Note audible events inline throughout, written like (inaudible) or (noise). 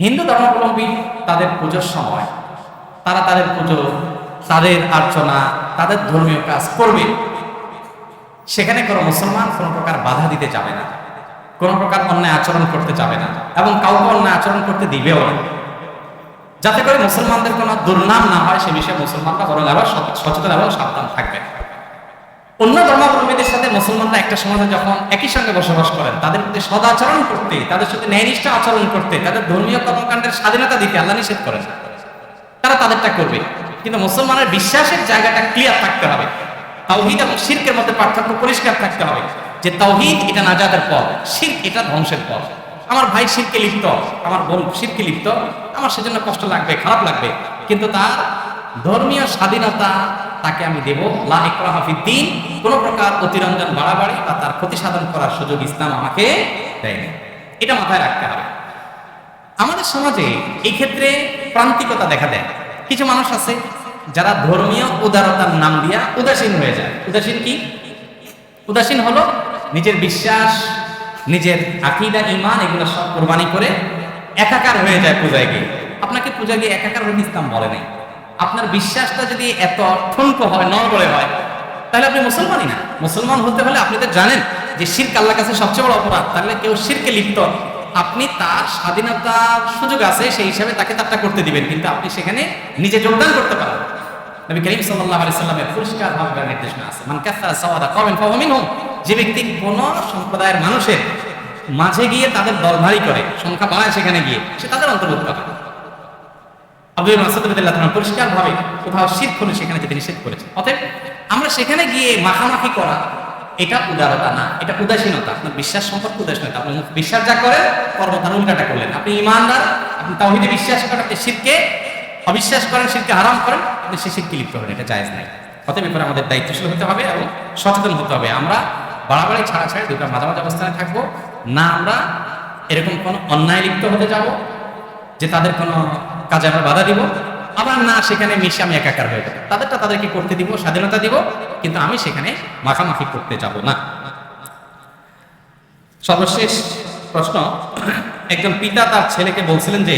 হিন্দু ধর্মাবলম্বী তাদের পুজোর সময়, তারা তাদের পুজো, তাদের আর্চনা, তাদের ধর্মীয় কাজ করবে। সেখানে কোনো মুসলমান কোনো প্রকার বাধা দিতে যাবে না, কোনো প্রকার অন্যায় আচরণ করতে যাবে না এবং কাউকে অন্যায় আচরণ করতে দিবেও না। যাতে করে মুসলমানদের কোনো দুর্নাম না হয়, সে বিষয়ে মুসলমানরা বরং সচ- সচেতন এবং সাবধান থাকবে। অন্য ধর্মাবলম্বীদের সাথে মুসলমানরা একটা সমাজে যখন একই সঙ্গে বসবাস করেন, তাদের প্রতি সদাচরণ করতে, তাদের সাথে ন্যায়নিষ্ঠ আচরণ করতে, তাদের ধর্মীয় কর্মকাণ্ডের স্বাধীনতা দিতে আল্লাহ নিষেধ করেন। তারা তাদেরটা করবে। কিন্তু মুসলমানের বিশ্বাসের জায়গাটা ক্লিয়ার থাকতে হবে। তাওহিদ এবং শিরকের মধ্যে পার্থক্য পরিষ্কার থাকতে হবে যে তাওহিদ এটা নাজাদের পথ, শির্ক এটা ধ্বংসের পথ। আমার ভাই শিরকে লিপ্ত, আমার বোন শিরকে লিপ্ত, আমার সেজন্য কষ্ট লাগবে, খারাপ লাগবে। কিন্তু তার ধর্মীয় স্বাধীনতা তাকে আমি দেব। লা ইকরাহা ফিদ্দিন কোনো প্রকার অতিরঞ্জন বাড়াবাড়ি বা তার ক্ষতি সাধন করার সুযোগ ইসলাম আমাকে দেয়নি। এটা মাথায় রাখতে হবে। আমাদের সমাজে এই ক্ষেত্রে প্রান্তিকতা দেখা দেয়। কিছু মানুষ আছে যারা ধর্মীয় উদারতার নাম দিয়া উদাসীন হয়ে যায়। উদাসীন কি? উদাসীন হলো নিজের বিশ্বাস, নিজের আকিদা ইমান এগুলো সব কোরবানি করে একাকার হয়ে যায় পূজায় গিয়ে। আপনাকে পূজা গিয়ে একাকার ইসলাম বলে নাই। আপনার বিশ্বাসটা যদি এত ঠুনকো হয় নড়বড়ে হয়, তাহলে আপনি মুসলমানই না। মুসলমান হতে হলে আপনি তো জানেন যে শির্ক আল্লাহর কাছে সবচেয়ে বড় অপরাধ। তাহলে কেউ শিরকে লিপ্ত, আপনি তার স্বাধীনতার সুযোগ আছে, সেই হিসাবে তাকে তারটা করতে দিবেন, কিন্তু আপনি সেখানে নিজে যোগদান করতে পারেন নবী করিম সাল্লাল্লাহু আলাইহি সাল্লামের পরিষ্কার ভাবে নির্দেশনা আছে, মান কাসারা সাওয়াদা কওমিন ফাহুয়া মিনহুম। যে ব্যক্তি কোন সম্প্রদায়ের মানুষের মাঝে গিয়ে তাদের দলধারী করে, সংখ্যা বাড়ায় সেখানে গিয়ে, সে তাদের অন্তর্ভুক্ত হয় আব্দুল মাসুদ রাদিয়াল্লাহু তাআলা পরিষ্কার ভাবে কোথাও শিরক হলে সেখানে যেতে নিষেধ করেছে। অতএব আমরা সেখানে গিয়ে মাখামাখি করা, এটা উদারতা না, এটা উদাসীনতা। আপনার বিশ্বাস সম্পর্কে উদাসীনতা আপনি বিশ্বাস যা করেন কর্ম উল্টাটা করলেন। আপনি ইমানদার, আপনি তাওহীদে বিশ্বাস করেন, আপনি শিরকে অবিশ্বাস করেন, শিরকে হারাম করেন, আপনি সে শিরকে লিপ্ত হবেন, এটা জায়েজ নাই। অতএব ব্যাপারে আমাদের দায়িত্বশীল হতে হবে এবং সচেতন হতে হবে। আমরা বাড়াবাড়ি ছাড়া ছাড়া দুটো মাঝামাঝি অবস্থানে থাকব। না আমরা এরকম কোনো অন্যায় লিপ্ত হতে যাব যে তাদের কোনো কাজে আমরা বাধা দিব। আবার না, সেখানে মিশে আমি একাকার হয়ে যাব। তাদেরটা তাদেরকে করতে দিব, স্বাধীনতা দিব, কিন্তু আমি সেখানে মাখামাখি করতে যাব না। সর্বশেষ প্রশ্ন, একজন পিতা তার ছেলেকে বলছিলেন যে,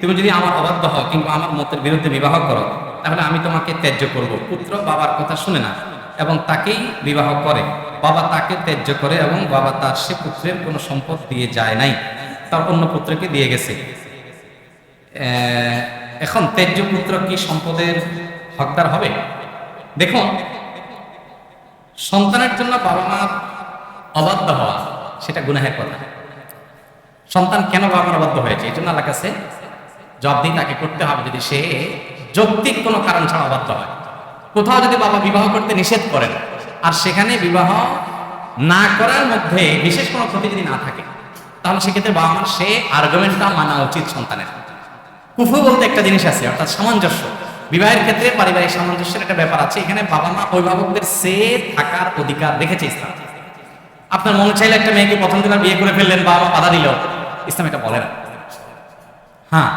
তুমি যদি আমার অবাধ্য হও কিংবা আমার মতের বিরুদ্ধে বিবাহ করো, তাহলে আমি তোমাকে ত্যায্য করব। পুত্র বাবার কথা শুনে না এবং তাকেই বিবাহ করে। বাবা তাকে ত্যায্য করে এবং বাবা তার সে পুত্রের কোনো সম্পদ দিয়ে যায় নাই। তার অন্য পুত্রকে দিয়ে গেছে। এখন তেজ্য পুত্র কি সম্পদের হকদার হবে? দেখুন, সন্তানের জন্য বাবা মার অবাধ্য হওয়া, সেটা গুনাহের কথা। সন্তান কেন বাবা মার অবাধ্য হয়েছে? এই জন্য আল্লাহ কাছে জবাবদিহি তাকে করতে হবে যদি সে যৌক্তিক কোনো কারণ ছাড়া অবাধ্য হয়। কোথাও যদি বাবা বিবাহ করতে নিষেধ করেন, আর সেখানে বিবাহ না করার মধ্যে বিশেষ কোনো ক্ষতি যদি না থাকে, তাহলে সেক্ষেত্রে বাবা মার সে আর্গুমেন্টটা মানা উচিত সন্তানের। কুফু বলতে একটা জিনিস আছে, অর্থাৎ সামঞ্জস্য। বিবাহের ক্ষেত্রে পারিবারিক সামঞ্জস্যের একটা ব্যাপার আছে, এখানে বাবা মা অভিভাবকদের সে থাকার অধিকার রেখেছে ইসলাম। আপনার মনে চাইলে একটা মেয়েকে প্রথম দিন বিয়ে করে ফেললেন বাবা মা বাধা দিল। ইসলাম এটা বলে না। হ্যাঁ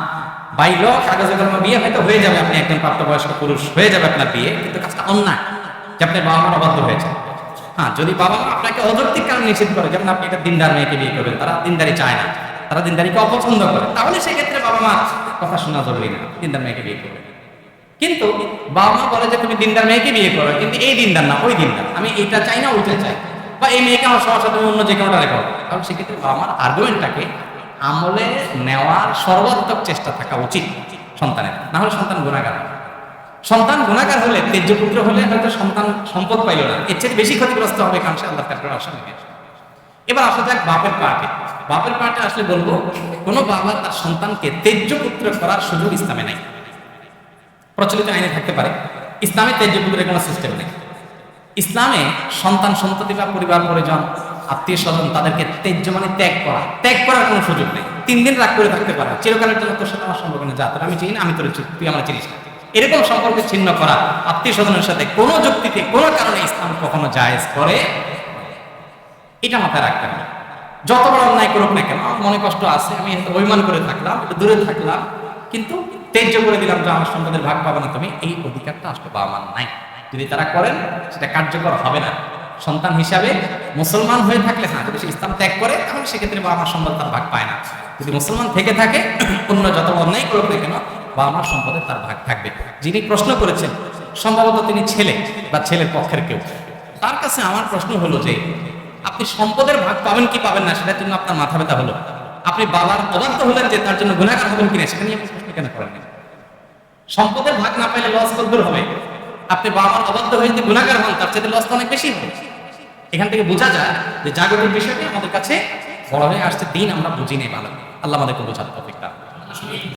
বাইল কাগজে কলমে বিয়ে হয়তো হয়ে যাবে, আপনি একজন প্রাপ্তবয়স্ক পুরুষ, হয়ে যাবে আপনার বিয়ে, কিন্তু কাজটা অন্যায়, যে আপনার বাবা মার অবাধ্য হয়েছে। হ্যাঁ যদি বাবা মা আপনাকে অযৌক্তিক কারণ নিষেধ করে, যেমন আপনি একটা দিনদার মেয়েকে বিয়ে করবেন, তারা দিনদারি চায় না, তারা দিনদারিকে অপছন্দ করে, তাহলে সেক্ষেত্রে বাবা মা কথা শোনা জরুরি না, দিনদার মেয়েকে বিয়ে করবে। কিন্তু বাবা মা বলে যে তুমি দিনদার মেয়েকে বিয়ে করো, কিন্তু এই দিনদার না, ওই দিনদার। আমি এইটা চাই না, ওইটা চাই। বা এই মেয়েকে আমার সমস্যা তুমি অন্য যে কোনোটা রেখো। তাহলে সেক্ষেত্রে বাবা মার আর্গুমেন্টটাকে আমলে নেওয়ার সর্বাত্মক চেষ্টা থাকা উচিত সন্তানের। না হলে সন্তান গুণাগার। সন্তান গুণাগার হলে তেজ্য পুত্র হলে হয়তো সন্তান সম্পদ পাইল না। এর চেয়ে বেশি ক্ষতিগ্রস্ত হবে কারণ সে আল্লাহ এবার আসা যাক বাপের পার্টে বাপের পার্টে আসলে বলব, কোনো বাবা তার সন্তানকে তেজ্য পুত্র করার সুযোগ ইসলামে নাই। প্রচলিত আইনে থাকতে পারে, ইসলামে তেজ্য পুত্রের কোনো সিস্টেম নেই। ইসলামে সন্তান, সন্ততি বা পরিবার, পরিজন, আত্মীয় স্বজন তাদেরকে তেজ্য মানে ত্যাগ করা। ত্যাগ করার কোনো সুযোগ নেই। তিন দিন রাগ করে থাকতে পারে। চিরকালের জন্য তোর সাথে আমার সম্পর্ক নেই। যা, তোর আমি চিনি আমি তোর তুই আমার চিনিস না। এরকম সম্পর্ক ছিন্ন করা আত্মীয় স্বজনের সাথে কোনো যুক্তিতে কোনো কারণে ইসলাম কখনো জায়েজ করে। এটা মাথায় রাখতে হবে। যত বড় অন্যায় করুক না কেন, আমার মনে কষ্ট আছে, আমি অভিমান করে থাকলাম, একটু দূরে থাকলাম, কিন্তু তেজ্য করে দিলাম যে আমার সম্পদের ভাগ পাবে না, তুমি এই অধিকারটা আসলে বাবা মার নাই। যদি তারা করেন, সেটা কার্যকর হবে না। সন্তান হিসাবে মুসলমান হয়ে থাকলে হ্যাঁ যদি সে ইসলাম ত্যাগ করে, তাহলে সেক্ষেত্রে বাবা মার সম্পদ তার ভাগ পায় না। যদি মুসলমান থেকে থাকে, (clears throat) অন্য যত অন্যায় করুক না কেন, বাবা মার সম্পদে তার ভাগ থাকবে। যিনি প্রশ্ন করেছেন, সম্ভবত তিনি ছেলে বা ছেলের পক্ষের কেউ। তার কাছে আমার প্রশ্ন হলো যে আপনি সম্পদের ভাগ পাবেন কি পাবেন না, সেটার জন্য আপনার মাথা ব্যথা হলো। আপনি বাবার অবাধ্য হলেন যে তার জন্য গুণাগার হবেন কিনা, সেটা নিয়ে প্রশ্ন কেন করেননি সম্পদের ভাগ না পাইলে লস কদ্দুর হবে? আপনি বাবার অবাধ্য হয়ে যদি গুণাগার হন, তার চেয়ে লস তো অনেক বেশি হবে। এখান থেকে বোঝা যায় যে জাগতিক বিষয়টি আমাদের কাছে বড় হয়ে আসছে, দিন আমরা বুঝি নেই ভালো। আল্লাহ আমাদেরকে দান করুন।